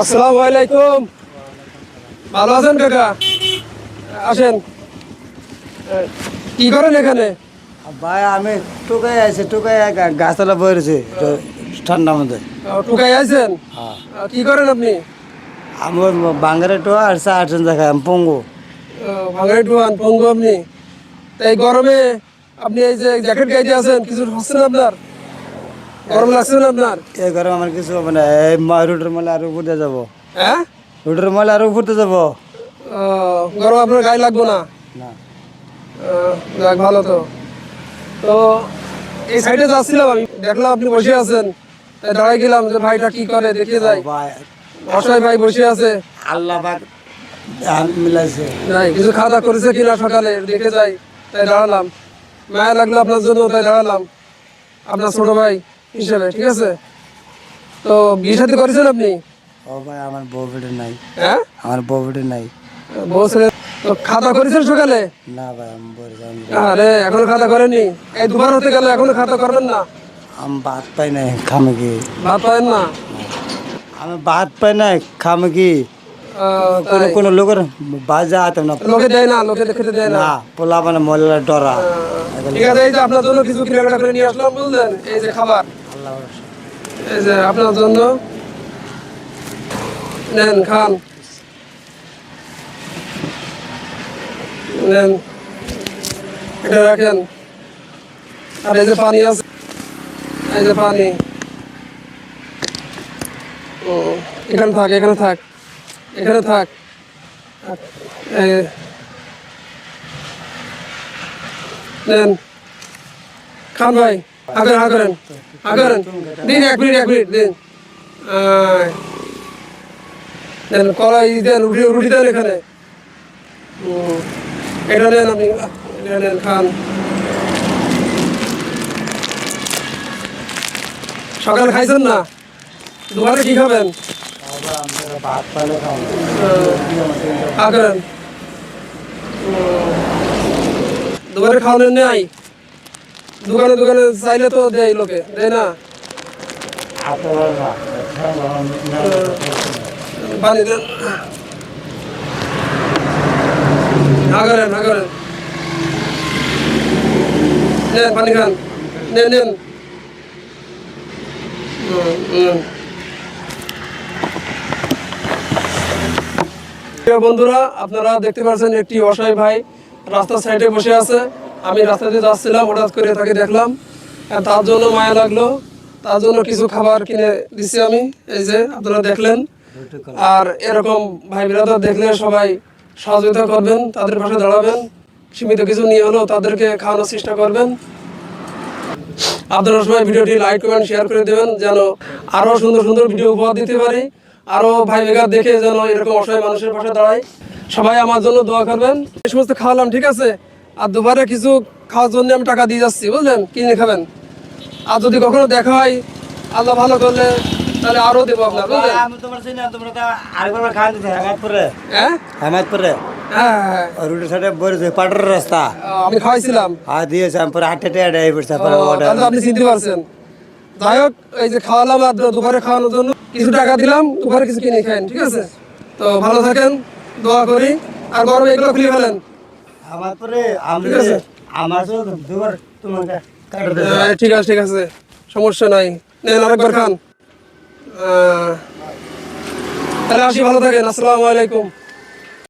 আসসালামু আলাইকুম। ভালো আছেন কাকা? আসেন। কি করেন এখানে? ভাই আমি টুকাই আছি টুকাই গাছতলা বইরেছি ঠান্ডার মধ্যে। টুকাই আছেন হ্যাঁ। কি করেন আপনি? আমার বাঙ্গারে টো আর চা আটজন দেখায় আমি পঙ্গু। ভাঙাই টুয়ান পঙ্গু আপনি। তাই গরমে আপনি এই যে জ্যাকেট গাইতে আছেন কিছু হচ্ছে না আপনার? গরম লাগছে না আপনার? এই ঘরে আমার কিছু হবে না। এই রুটের মালে আরও উপরতে যাব। হ্যাঁ? রুটের মালে আরও উপরতে যাব। গরম আপনার গায়ে লাগবো না? না। যাক ভালো তো। তো এই সাইডে যাচ্ছিলাম আমি। দেখলাম আপনি বসে আছেন। তাই দাঁড়াই গেলাম যে ভাইটা কি করে দেখে যাই। ভাই। অসহায় ভাই বসে আছে। আল্লাহ মিলাইছে। নাই কিছু খাওয়া দাওয়া করেছে কিনা সকালে দেখে যাই। তাই দাঁড়ালাম। মায়া লাগল আপনার জন্য তাই দাঁড়ালাম। আপনার ছোট ভাই হিসেবে ঠিক আছে? তো বিয়ে সাথে করেছেন আপনি? ও ভাই আমার বউ বেটে নাই। হ্যাঁ? আমার বউ বেটে নাই। বউ ছেলে তো খাতা করেছেন সকালে? না ভাই আমি বলে যাই আরে এখনও খাতা করেনি এই দুবার হতে গেল এখনও খাতা করবেন না? আমি ভাত পাই নাই খামে কি ভাত পাবেন না? আমি ভাত পাই নাই খামে কি কোনো কোনো লোকের বাজা আতাম না। লোকে দেয় না লোকে খেতে দেয় না। পোলা মানে মহিলা ডরা। ঠিক আছে এই যে আপনার জন্য কিছু কেনাকাটা করে নিয়ে আসলাম বুঝলেন? এই যে খাবার। এই যে আপনার জন্য নেন, খান। নেন। এটা রাখেন। আর এই যে পানি আছে, এই যে পানি। ও, এখানে থাক এখানে থাক এখানে থাক। নেন। খান ভাই। দিন, এক মিনিট দিন। কলাই দেন, রুটি দেন এখানে। আপনি খান। সকালে খাইছেন না? দুপুরে কি খাবেন? দুপুরে খাওয়ানোর নেই? দোকানে দোকানে চাইলে তো দেয় লোকে, দেয় না? দেন নেন। বন্ধুরা, আপনারা দেখতে পাচ্ছেন একটি অসহায় ভাই রাস্তার সাইডে বসে আছে। আমি রাস্তা দিয়ে যাচ্ছিলাম, হঠাৎ করে তাকে দেখলাম। তার জন্য মায়া লাগল। তার জন্য কিছু খাবার কিনে দিচ্ছি আমি। এই যে, আপনারা দেখলেন। আর এরকম ভাই বিরাদার দেখলে সবাই সহযোগিতা করবেন, তাদের পাশে দাঁড়াবেন। সীমিত কিছু নিয়ে হলেও তাদেরকে খাওয়ানোর চেষ্টা করবেন। আপনারা সবাই ভিডিওটি লাইক কমেন্ট শেয়ার করে দেবেন, যেন আরও সুন্দর সুন্দর ভিডিও উপহার দিতে পারি। আরও ভাই বেগার দেখে যেন এরকম অসহায় মানুষের পাশে দাঁড়ায় সবাই আমার জন্য দোয়া করবেন। এই সমস্ত খাওয়ালাম, ঠিক আছে? আর দুবারে কিছু খাওয়ার জন্য আমি টাকা দিয়ে যাচ্ছি বুঝলেন? কিনে খাবেন? আর যদি কখনো দেখা হয় আল্লাহ ভালো করলে তাহলে আরও দেবো আপনার বুঝলেন? আমি তোমার চিনি না, তোমরা তো আরেকবার খাওয়া দিতে হেমাত হ্যাঁ? হ্যাঁ হ্যাঁ, হ্যাঁ। রুটের সাইডে বলেছে পাটের রাস্তা। আমি খাওয়াইছিলাম। হ্যাঁ দিয়েছে আমি পরে হাটে টেয়ার পড়ছে আপনি চিনতে পারছেন। যাই হোক এই যে খাওয়ালাম আর দুপুরে খাওয়ানোর জন্য কিছু টাকা দিলাম দুপুরে কিছু কিনে খাইন ঠিক আছে? তো ভালো থাকেন দোয়া করি আর গরমে এগুলো খুলে ফেলেন। আমার পরে আমি ঠিক আছে। আমার তো দুবার তোমাকে কাটে দেবে আহ, ঠিক আছে ঠিক আছে। সমস্যা নাই। নেন আরেকবার খান। আহ, তাহলে আসি ভালো থাকেন। আসসালামু আলাইকুম।